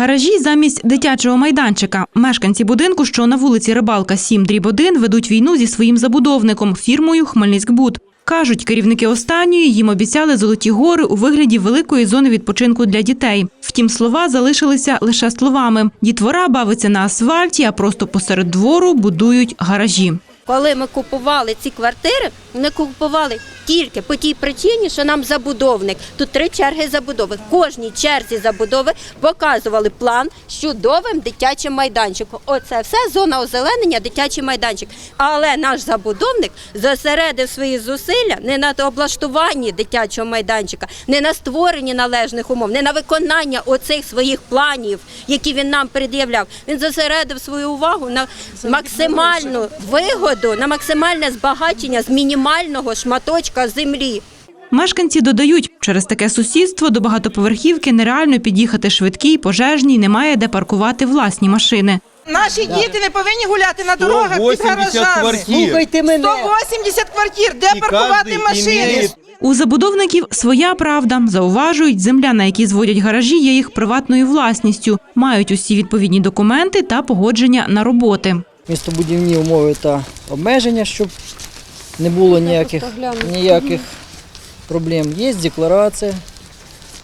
Гаражі замість дитячого майданчика. Мешканці будинку, що на вулиці Рибалка 7 дріб 1, ведуть війну зі своїм забудовником фірмою Хмельницькбуд. Кажуть, керівники останньої їм обіцяли золоті гори у вигляді великої зони відпочинку для дітей. Втім, слова залишилися лише словами. Дітвора бавиться на асфальті, а просто посеред двору будують гаражі. Коли ми купували ці квартири, ми купували тільки по тій причині, що нам забудовник. Тут три черги забудови. В кожній черзі забудови показували план з чудовим дитячим майданчиком. Оце все зона озеленення, дитячий майданчик. Але наш забудовник зосередив свої зусилля не на облаштуванні дитячого майданчика, не на створенні належних умов, не на виконання оцих своїх планів, які він нам пред'являв. Він зосередив свою увагу на максимальну вигоду, на максимальне збагачення з мінімального шматочка землі. Мешканці додають, через таке сусідство до багатоповерхівки нереально під'їхати швидкій, пожежній, немає де паркувати власні машини. Наші діти не повинні гуляти на дорогах під 180 гаражами. квартир. Слухайте мене. 180 квартир, де І паркувати кожен машини? У забудовників своя правда. Зауважують, земля, на якій зводять гаражі, є їх приватною власністю. Мають усі відповідні документи та погодження на роботи. містобудівні умови та обмеження, щоб не було ніяких, ніяких проблем. Є декларація,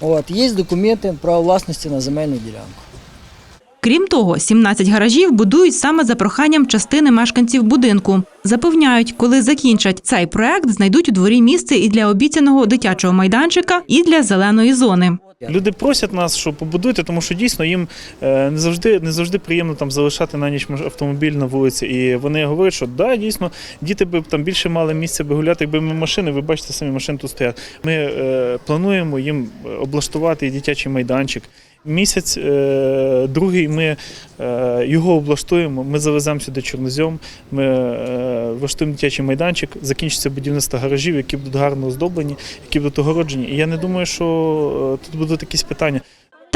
от, є документи право власності на земельну ділянку. Крім того, 17 гаражів будують саме за проханням частини мешканців будинку. Запевняють, коли закінчать цей проект, знайдуть у дворі місце і для обіцяного дитячого майданчика, і для зеленої зони. Люди просять нас, що побудуйте, тому що дійсно їм е, не завжди не завжди приємно там залишати на ніч автомобіль на вулиці. І вони говорять, що да, дійсно, діти би там більше мали місця би гуляти, якби ми машини, ви бачите, самі машини тут стоять. Ми е, плануємо їм облаштувати і дитячий майданчик. Місяць е, другий ми е, його облаштуємо. Ми завеземо сюди чорнозьом, ми е, влаштуємо дитячий майданчик, закінчиться будівництво гаражів, які будуть гарно оздоблені, які будуть огороджені. І я не думаю, що тут будуть якісь питання.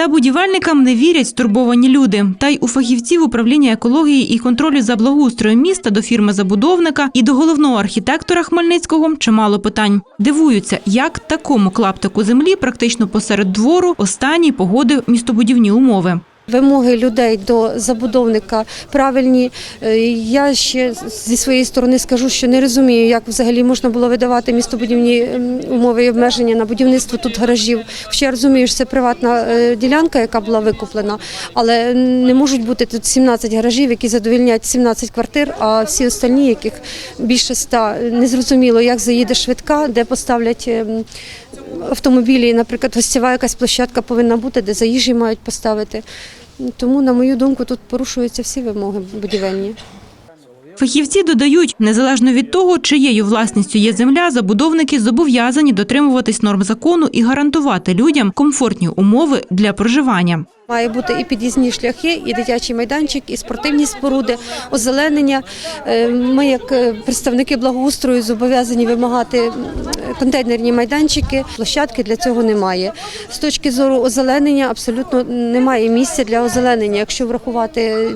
Та будівельникам не вірять стурбовані люди. Та й у фахівців управління екології і контролю за благоустроєм міста до фірми забудовника і до головного архітектора Хмельницького чимало питань. Дивуються, як такому клаптику землі практично посеред двору останній погодив містобудівні умови. Вимоги людей до забудовника правильні. Е, Я ще зі своєї сторони скажу, що не розумію, як взагалі можна було видавати містобудівні ем, умови і обмеження на будівництво тут гаражів. Хоча я розумію, що це приватна е, ділянка, яка була викуплена, але не можуть бути тут 17 гаражів, які задовільняють 17 квартир, а всі остальні, яких більше ста, незрозуміло, як заїде швидка, де поставлять ем, автомобілі. Наприклад, гостєва якась площадка повинна бути, де заїжджі мають поставити. Тому, на мою думку, тут порушуються всі вимоги будівельні. Фахівці додають, незалежно від того, чиєю власністю є земля, забудовники зобов'язані дотримуватись норм закону і гарантувати людям комфортні умови для проживання. Має бути і під'їзні шляхи, і дитячий майданчик, і спортивні споруди, озеленення. Е, Ми, як е, представники благоустрою, зобов'язані вимагати контейнерні майданчики. Площадки для цього немає. З точки зору озеленення абсолютно немає місця для озеленення, якщо врахувати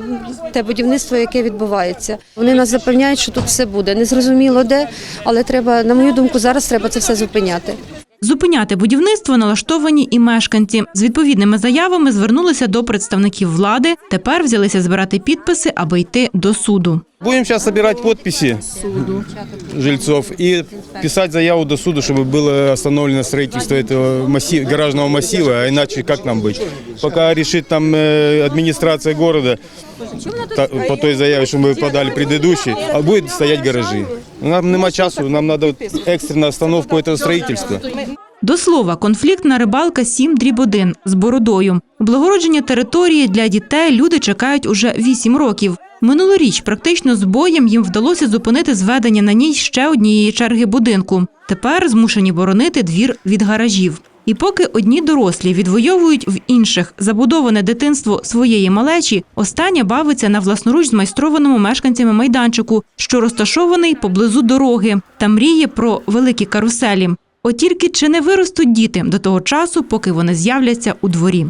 те будівництво, яке відбувається. Вони нас запевняють, що тут все буде. Незрозуміло де, але треба, на мою думку, зараз треба це все зупиняти. Зупиняти будівництво налаштовані і мешканці. З відповідними заявами звернулися до представників влади. Тепер взялися збирати підписи, аби йти до суду. Будем сейчас собирать подписи жильцов и писать заяву до суда, чтобы было остановлено строительство этого массива, гаражного массива, а иначе как нам быть? Пока решит там э, администрация города та- по той заяве, что мы подали предыдущей, а будет стоять гаражи. Нам нема часу, нам надо экстренную остановку этого строительства. До слова, конфліктна рибалка 7 дріб 1 з бородою. Облагородження території для дітей люди чекають уже 8 років. Минулоріч практично з боєм їм вдалося зупинити зведення на ній ще однієї черги будинку. Тепер змушені боронити двір від гаражів. І поки одні дорослі відвоюють в інших забудоване дитинство своєї малечі, остання бавиться на власноруч змайстрованому мешканцями майданчику, що розташований поблизу дороги, та мріє про великі каруселі. От тільки чи не виростуть діти до того часу, поки вони з'являться у дворі.